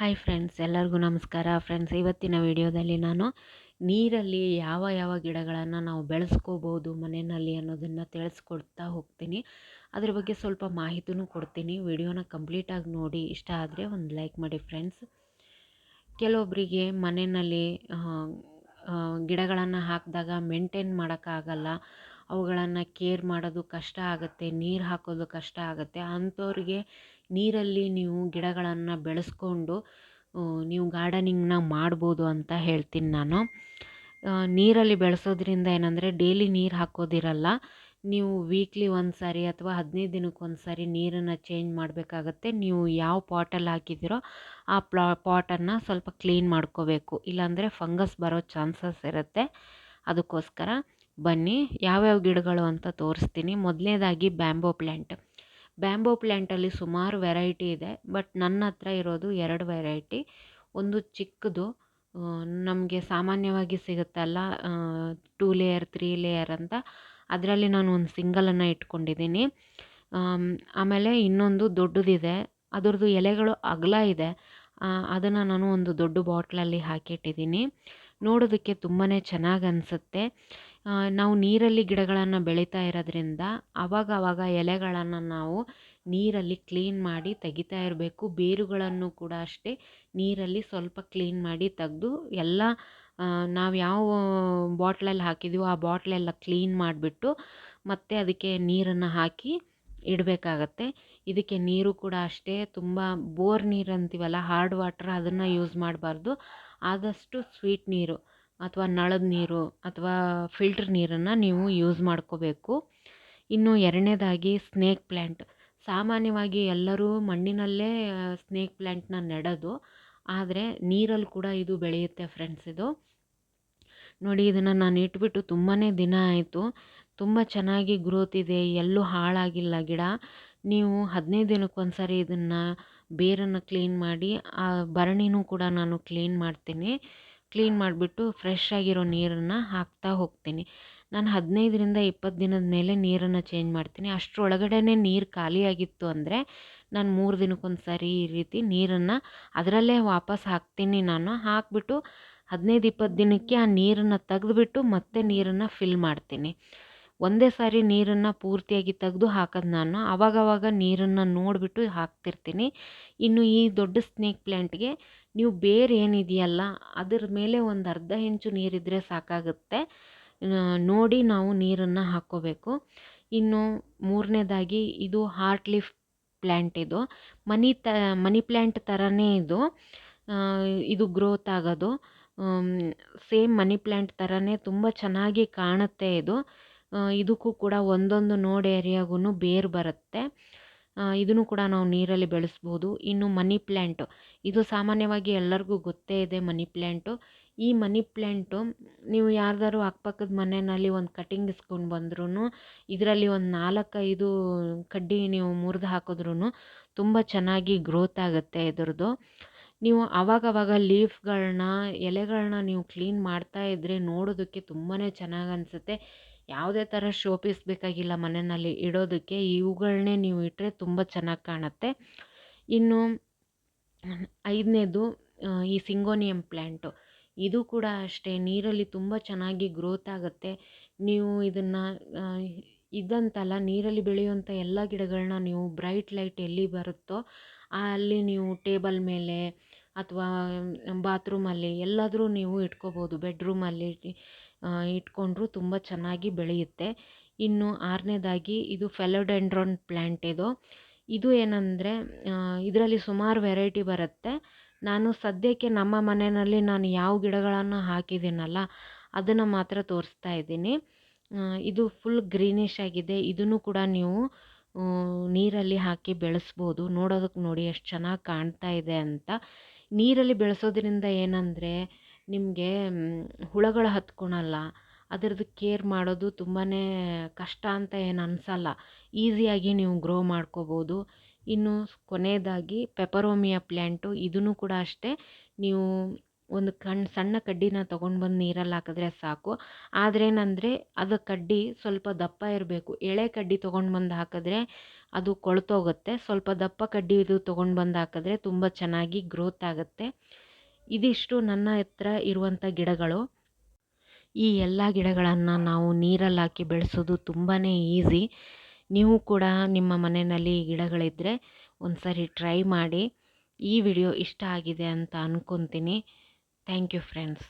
Hi friends ಎಲ್ಲರಿಗೂ ನಮಸ್ಕಾರ. Friends ಇವತ್ತಿನ ವಿಡಿಯೋದಲ್ಲಿ ನಾನು ನೀರಲ್ಲಿ ಯಾವ ಯಾವ ಗಿಡಗಳನ್ನು ನಾವು ಬೆಳೆಸ್ಕೋಬೋದು, ಮನೆಯಲ್ಲಿ ಅನ್ನೋದನ್ನು ತಿಳಿಸ್ಕೊಡ್ತಾ ಹೋಗ್ತೀನಿ. ಅದ್ರ ಬಗ್ಗೆ ಸ್ವಲ್ಪ ಮಾಹಿತಿನೂ ಕೊಡ್ತೀನಿ. ವಿಡಿಯೋನ ಕಂಪ್ಲೀಟಾಗಿ ನೋಡಿ. ಇಷ್ಟ ಆದರೆ ಒಂದು ಲೈಕ್ ಮಾಡಿ ಫ್ರೆಂಡ್ಸ್ ಕೆಲವೊಬ್ಬರಿಗೆ ಮನೆಯಲ್ಲಿ ಗಿಡಗಳನ್ನು ಹಾಕಿದಾಗ ಮೇಂಟೈನ್ ಮಾಡೋಕ್ಕಾಗಲ್ಲ. ಅವುಗಳನ್ನು ಕೇರ್ ಮಾಡೋದು ಕಷ್ಟ ಆಗುತ್ತೆ, ನೀರು ಹಾಕೋದು ಕಷ್ಟ ಆಗುತ್ತೆ. ಅಂಥವ್ರಿಗೆ ನೀರಲ್ಲಿ ನೀವು ಗಿಡಗಳನ್ನು ಬೆಳೆಸ್ಕೊಂಡು ನೀವು ಗಾರ್ಡನಿಂಗ್ನ ಮಾಡ್ಬೋದು ಅಂತ ಹೇಳ್ತೀನಿ ನಾನು. ನೀರಲ್ಲಿ ಬೆಳೆಸೋದ್ರಿಂದ ಏನಂದರೆ ಡೈಲಿ ನೀರು ಹಾಕೋದಿರಲ್ಲ. ನೀವು ವೀಕ್ಲಿ ಒಂದು ಸಾರಿ ಅಥವಾ ಹದಿನೈದು ದಿನಕ್ಕೆ ಒಂದು ಸಾರಿ ನೀರನ್ನು ಚೇಂಜ್ ಮಾಡಬೇಕಾಗತ್ತೆ. ನೀವು ಯಾವ ಪಾಟಲ್ಲಿ ಹಾಕಿದ್ದೀರೋ ಆ ಪ್ಲಾ ಪಾಟನ್ನು ಸ್ವಲ್ಪ ಕ್ಲೀನ್ ಮಾಡ್ಕೋಬೇಕು. ಇಲ್ಲಾಂದರೆ ಫಂಗಸ್ ಬರೋ ಚಾನ್ಸಸ್ ಇರುತ್ತೆ. ಅದಕ್ಕೋಸ್ಕರ ಬನ್ನಿ. ಯಾವ್ಯಾವ ಗಿಡಗಳು ಅಂತ ತೋರಿಸ್ತೀನಿ. ಮೊದಲನೇದಾಗಿ ಬ್ಯಾಂಬೋ ಪ್ಲ್ಯಾಂಟ್ ಬ್ಯಾಂಬೋ ಪ್ಲ್ಯಾಂಟಲ್ಲಿ ಸುಮಾರು ವೆರೈಟಿ ಇದೆ ಬಟ್ ನನ್ನ ಹತ್ರ ಇರೋದು ಎರಡು ವೆರೈಟಿ ಒಂದು ಚಿಕ್ಕದು ನಮಗೆ ಸಾಮಾನ್ಯವಾಗಿ ಸಿಗುತ್ತಲ್ಲ ಟೂ ಲೇಯರ್ ತ್ರೀ ಲೇಯರ್ ಅಂತ. ಅದರಲ್ಲಿ ನಾನು ಒಂದು ಸಿಂಗಲನ್ನು ಇಟ್ಕೊಂಡಿದ್ದೀನಿ. ಆಮೇಲೆ ಇನ್ನೊಂದು ದೊಡ್ಡದಿದೆ. ಅದರದ್ದು ಎಲೆಗಳು ಅಗಲ ಇದೆ. ಅದನ್ನು ನಾನು ಒಂದು ದೊಡ್ಡ ಬಾಟ್ಲಲ್ಲಿ ಹಾಕಿಟ್ಟಿದ್ದೀನಿ. ನೋಡೋದಕ್ಕೆ ತುಂಬಾ ಚೆನ್ನಾಗಿ ಅನಿಸುತ್ತೆ. ನಾವು ನೀರಲ್ಲಿ ಗಿಡಗಳನ್ನು ಬೆಳೀತಾ ಇರೋದ್ರಿಂದ ಆವಾಗ ಎಲೆಗಳನ್ನು ನಾವು ನೀರಲ್ಲಿ ಕ್ಲೀನ್ ಮಾಡಿ ತೆಗಿತಾ ಇರಬೇಕು. ಬೇರುಗಳನ್ನು ಕೂಡ ಅಷ್ಟೇ ನೀರಲ್ಲಿ ಸ್ವಲ್ಪ ಕ್ಲೀನ್ ಮಾಡಿ ತೆಗೆದು ಎಲ್ಲ ನಾವು ಯಾವ ಬಾಟ್ಲಲ್ಲಿ ಹಾಕಿದ್ದೀವೋ ಆ ಬಾಟ್ಲೆಲ್ಲ ಕ್ಲೀನ್ ಮಾಡಿಬಿಟ್ಟು ಮತ್ತೆ ಅದಕ್ಕೆ ನೀರನ್ನು ಹಾಕಿ ಇಡಬೇಕಾಗತ್ತೆ. ಇದಕ್ಕೆ ನೀರು ಕೂಡ ಅಷ್ಟೇ ತುಂಬ ಬೋರ್ ನೀರು ಅಂತೀವಲ್ಲ ಹಾರ್ಡ್ ವಾಟ್ರ್ ಅದನ್ನು ಯೂಸ್ ಮಾಡಬಾರ್ದು. ಆದಷ್ಟು ಸ್ವೀಟ್ ನೀರು. ಅಥವಾ ನಳದ ನೀರು ಅಥವಾ ಫಿಲ್ಟ್ರ್ ನೀರನ್ನು ನೀವು ಯೂಸ್ ಮಾಡ್ಕೋಬೇಕು. ಇನ್ನು ಎರಡನೇದಾಗಿ ಸ್ನೇಕ್ ಪ್ಲ್ಯಾಂಟ್ ಸಾಮಾನ್ಯವಾಗಿ ಎಲ್ಲರೂ ಮಣ್ಣಿನಲ್ಲೇ ಸ್ನೇಕ್ ಪ್ಲ್ಯಾಂಟ್ನ ನೆಡೋದು. ಆದರೆ ನೀರಲ್ಲಿ ಕೂಡ ಇದು ಬೆಳೆಯುತ್ತೆ ಫ್ರೆಂಡ್ಸ್ ಇದು. ನೋಡಿ ಇದನ್ನು ನಾನು ಇಟ್ಬಿಟ್ಟು ತುಂಬಾ ದಿನ ಆಯಿತು. ತುಂಬ ಚೆನ್ನಾಗಿ ಗ್ರೋತ್ ಇದೆ, ಎಲ್ಲೂ ಹಾಳಾಗಿಲ್ಲ ಗಿಡ. ನೀವು ಹದಿನೈದು ದಿನಕ್ಕೊಂದು ಸಾರಿ ಇದನ್ನು ಬೇರನ್ನು ಕ್ಲೀನ್ ಮಾಡಿ, ಆ, ಭರಣಿನೂ ಕೂಡ ನಾನು ಕ್ಲೀನ್ ಮಾಡ್ತೀನಿ. ಕ್ಲೀನ್ ಮಾಡಿಬಿಟ್ಟು ಫ್ರೆಶ್ ಆಗಿರೋ ನೀರನ್ನು ಹಾಕ್ತಾ ಹೋಗ್ತೀನಿ. ನಾನು ಹದಿನೈದರಿಂದ ಇಪ್ಪತ್ತು ದಿನದ ಮೇಲೆ ನೀರನ್ನು ಚೇಂಜ್ ಮಾಡ್ತೀನಿ. ಅಷ್ಟರೊಳಗಡೆನೇ ನೀರು ಖಾಲಿಯಾಗಿತ್ತು ಅಂದರೆ ನಾನು ಮೂರು ದಿನಕ್ಕೊಂದು ಸಾರಿ ಈ ರೀತಿ ನೀರನ್ನು ಅದರಲ್ಲೇ ವಾಪಸ್ ಹಾಕ್ತೀನಿ ನಾನು. ಹಾಕಿಬಿಟ್ಟು ಹದಿನೈದು ಇಪ್ಪತ್ತು ದಿನಕ್ಕೆ ಆ ನೀರನ್ನು ತೆಗೆದ್ಬಿಟ್ಟು ಮತ್ತೆ ನೀರನ್ನು ಫಿಲ್ ಮಾಡ್ತೀನಿ. ಒಂದೇ ಸಾರಿ ನೀರನ್ನು ಪೂರ್ತಿಯಾಗಿ ತೆಗೆದು ಹಾಕೋದು ನಾನು. ಆವಾಗವಾಗ ನೀರನ್ನು ನೋಡಿಬಿಟ್ಟು ಹಾಕ್ತಿರ್ತೀನಿ. ಇನ್ನು ಈ ದೊಡ್ಡ ಸ್ನೇಕ್ ಪ್ಲ್ಯಾಂಟ್ಗೆ ನೀವು ಬೇರೆ ಏನಿದೆಯಲ್ಲ, ಅದರ ಮೇಲೆ ಒಂದು ಅರ್ಧ ಇಂಚು ನೀರಿದ್ದರೆ ಸಾಕಾಗುತ್ತೆ. ನೋಡಿ ನಾವು ನೀರನ್ನು ಹಾಕ್ಕೋಬೇಕು. ಇನ್ನು ಮೂರನೇದಾಗಿ ಇದು ಹಾರ್ಟ್ ಲೀಫ್ ಪ್ಲ್ಯಾಂಟ್ ಇದು. ಮನಿ ತ, ಮನಿ ಪ್ಲ್ಯಾಂಟ್ ಥರನೇ ಇದು. ಇದು ಗ್ರೋತ್ ಆಗೋದು. ಸೇಮ್ ಮನಿ ಪ್ಲ್ಯಾಂಟ್ ಥರನೇ ತುಂಬ ಚೆನ್ನಾಗಿ ಕಾಣುತ್ತೆ ಇದು. ಇದಕ್ಕೂ ಕೂಡ ಒಂದೊಂದು ನೋಡ್ ಏರಿಯಾಗೂ ಬೇರು ಬರುತ್ತೆ. ಇದನ್ನು ಕೂಡ ನಾವು ನೀರಲ್ಲಿ ಬೆಳೆಸ್ಬೋದು. ಇನ್ನು ಮನಿ ಪ್ಲ್ಯಾಂಟು ಇದು ಸಾಮಾನ್ಯವಾಗಿ ಎಲ್ಲರಿಗೂ ಗೊತ್ತೇ ಇದೆ ಮನಿ ಪ್ಲ್ಯಾಂಟು ಈ ಮನಿ ಪ್ಲ್ಯಾಂಟು ನೀವು ಯಾರ್ದಾದ್ರು ಅಕ್ಕಪಕ್ಕದ ಮನೆಯಲ್ಲಿ ಒಂದು ಕಟಿಂಗ್ ಇಸ್ಕೊಂಡು ಬಂದ್ರೂ ಇದರಲ್ಲಿ ಒಂದು ನಾಲ್ಕೈದು ಕಡ್ಡಿ ನೀವು ಮುರಿದು ಹಾಕಿದ್ರೂ ತುಂಬ ಚೆನ್ನಾಗಿ ಗ್ರೋತ್ ಆಗುತ್ತೆ ಇದ್ರದ್ದು ನೀವು ಆವಾಗವಾಗ ಲೀಫ್ಗಳನ್ನ ಎಲೆಗಳನ್ನ ನೀವು ಕ್ಲೀನ್ ಮಾಡ್ತಾ ಇದ್ದರೆ ನೋಡೋದಕ್ಕೆ ತುಂಬಾ ಚೆನ್ನಾಗಿ ಅನಿಸುತ್ತೆ. ಯಾವುದೇ ಥರ ಶೋ ಪೀಸ್ ಬೇಕಾಗಿಲ್ಲ ಮನೆಯಲ್ಲಿ ಇಡೋದಕ್ಕೆ. ಇವುಗಳನ್ನೇ ನೀವು ಇಟ್ಟರೆ ತುಂಬ ಚೆನ್ನಾಗಿ ಕಾಣುತ್ತೆ. ಇನ್ನು ಐದನೇದು ಈ ಸಿಂಗೋನಿಯಂ ಪ್ಲ್ಯಾಂಟು ಇದು ಕೂಡ ಅಷ್ಟೇ, ನೀರಲ್ಲಿ ತುಂಬ ಚೆನ್ನಾಗಿ ಗ್ರೋತ್ ಆಗುತ್ತೆ. ನೀವು ಇದನ್ನು ಇದಂತಲ್ಲ, ನೀರಲ್ಲಿ ಬೆಳೆಯುವಂಥ ಎಲ್ಲ ಗಿಡಗಳನ್ನ ನೀವು ಬ್ರೈಟ್ ಲೈಟ್ ಎಲ್ಲಿ ಬರುತ್ತೋ ಅಲ್ಲಿ ನೀವು ಟೇಬಲ್ ಮೇಲೆ ಅಥವಾ ಬಾತ್ರೂಮಲ್ಲಿ ಎಲ್ಲಾದರೂ ನೀವು ಇಟ್ಕೋಬೋದು ಬೆಡ್ರೂಮಲ್ಲಿ ಇಟ್ಕೊಂಡ್ರೂ ತುಂಬ ಚೆನ್ನಾಗಿ ಬೆಳೆಯುತ್ತೆ. ಇನ್ನು ಆರನೇದಾಗಿ ಇದು ಫೆಲೋಡೆಂಡ್ರಾನ್ ಪ್ಲ್ಯಾಂಟ್ ಇದು. ಇದು ಏನಂದರೆ ಇದರಲ್ಲಿ ಸುಮಾರು ವೆರೈಟಿ ಬರುತ್ತೆ. ನಾನು ಸದ್ಯಕ್ಕೆ ನಮ್ಮ ಮನೆಯಲ್ಲಿ ನಾನು ಯಾವ ಗಿಡಗಳನ್ನು ಹಾಕಿದ್ದೀನಲ್ಲ, ಅದನ್ನು ಮಾತ್ರ ತೋರಿಸ್ತಾ ಇದ್ದೀನಿ. ಇದು ಫುಲ್ ಗ್ರೀನಿಶ್ ಆಗಿದೆ. ಇದನ್ನು ಕೂಡ ನೀವು ನೀರಲ್ಲಿ ಹಾಕಿ ಬೆಳೆಸ್ಬೋದು. ನೋಡೋದಕ್ಕೆ ನೋಡಿ ಎಷ್ಟು ಚೆನ್ನಾಗಿ ಕಾಣ್ತಾ ಇದೆ ಅಂತ. ನೀರಲ್ಲಿ ಬೆಳೆಸೋದ್ರಿಂದ ಏನಂದರೆ ನಿಮಗೆ ಹುಳಗಳು ಹತ್ಕೊಳಲ್ಲ, ಅದರದ್ದು ಕೇರ್ ಮಾಡೋದು ತುಂಬಾ ಕಷ್ಟ ಅಂತ ಏನು ಅನಿಸಲ್ಲ. ಈಸಿಯಾಗಿ ನೀವು ಗ್ರೋ ಮಾಡ್ಕೋಬೋದು. ಇನ್ನು ಕೊನೆಯದಾಗಿ ಪೆಪರೋಮಿಯಾ ಪ್ಲ್ಯಾಂಟು ಇದೂ ಕೂಡ ಅಷ್ಟೇ, ನೀವು ಒಂದು ಕಣ್, ಸಣ್ಣ ಕಡ್ಡಿನ ತೊಗೊಂಡು ಬಂದು ನೀರಲ್ಲಿ ಹಾಕಿದ್ರೆ ಸಾಕು. ಆದ್ರೇನಂದರೆ ಅದು ಕಡ್ಡಿ ಸ್ವಲ್ಪ ದಪ್ಪ ಇರಬೇಕು. ಎಳೆ ಕಡ್ಡಿ ತೊಗೊಂಡು ಬಂದು ಹಾಕಿದ್ರೆ ಅದು ಕೊಳ್ತೋಗುತ್ತೆ. ಸ್ವಲ್ಪ ದಪ್ಪ ಕಡ್ಡಿ ಇದು ತೊಗೊಂಡು ಬಂದು ಹಾಕಿದ್ರೆ ತುಂಬ ಚೆನ್ನಾಗಿ ಗ್ರೋತ್ ಆಗುತ್ತೆ. ಇದಿಷ್ಟು ನನ್ನ ಹತ್ರ ಇರುವಂಥ ಗಿಡಗಳು. ಈ ಎಲ್ಲ ಗಿಡಗಳನ್ನು ನಾವು ನೀರಲ್ಲಿ ಹಾಕಿ ಬೆಳೆಸೋದು ತುಂಬಾ ಈಸಿ. ನೀವು ಕೂಡ ನಿಮ್ಮ ಮನೆಯಲ್ಲಿ ಗಿಡಗಳಿದ್ದರೆ ಒಂದು ಸಾರಿ ಟ್ರೈ ಮಾಡಿ. ಈ ವಿಡಿಯೋ ಇಷ್ಟ ಆಗಿದೆ ಅಂತ ಅಂದ್ಕೊತೀನಿ ಥ್ಯಾಂಕ್ ಯು ಫ್ರೆಂಡ್ಸ್.